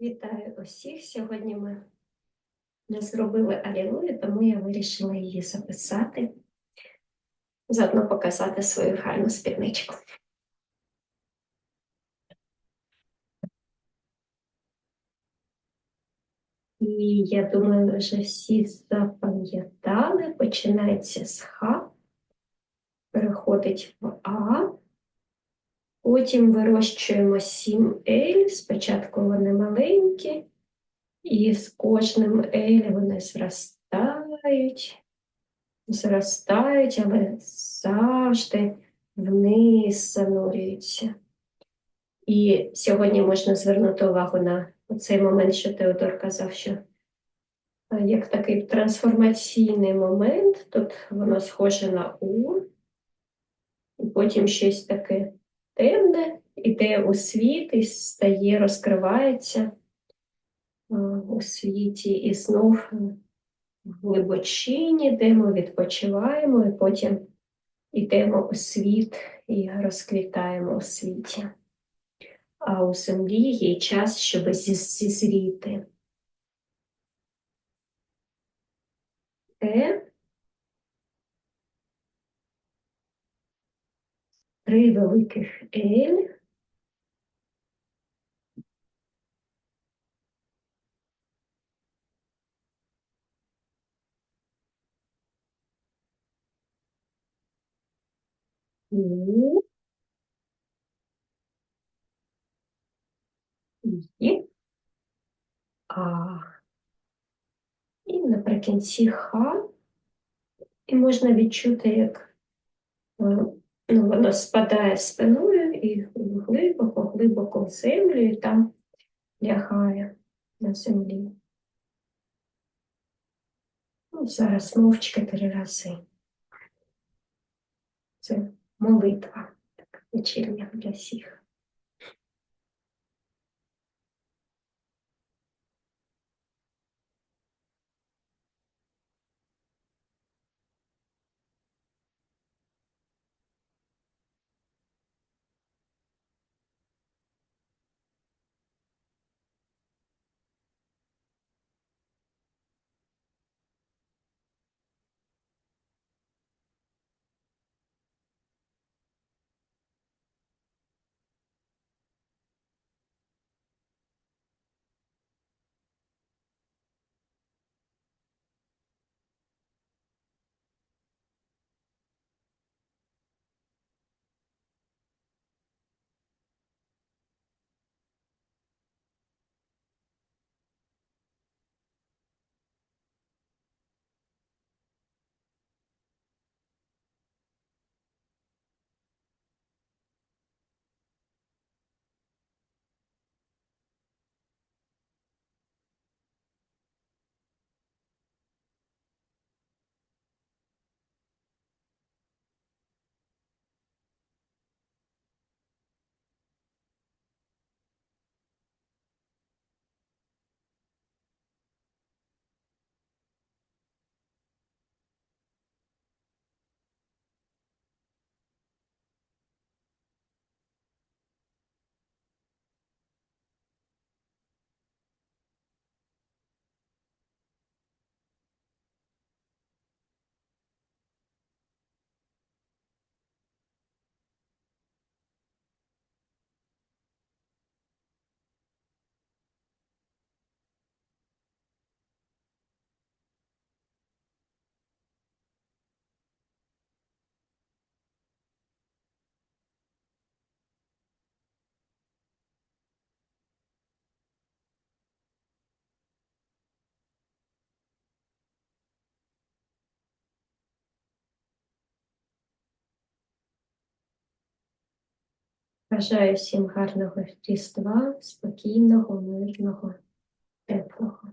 Вітаю усіх. Сьогодні ми не зробили алілую, тому я вирішила її записати, заодно показати свою гарну спідничку. І я думаю, вже всі запам'ятали, починається з Х, переходить в А. Потім вирощуємо 7L, спочатку вони маленькі, і з кожним L вони зростають, зростають, але завжди вниз занурюються. І сьогодні можна звернути увагу на цей момент, що Теодор казав, що е, як такий трансформаційний момент, тут воно схоже на У, і потім щось таке темне, іде у світ і стає, розкривається у світі, і знов в глибочині, де ми відпочиваємо, і потім йдемо у світ і розквітаємо у світі. А у землі є час, щоб зі- зізріти. Три великих L. І. А. І наприкінці Х. І можна відчути, як е, ну, воно спадає спиною і глибоко, глибоко в землю, і там лягає на землі. Ну, зараз мовчки три рази. Це молитва вечірня для всіх. Бажаю всім гарного Різдва, спокійного, мирного, теплого.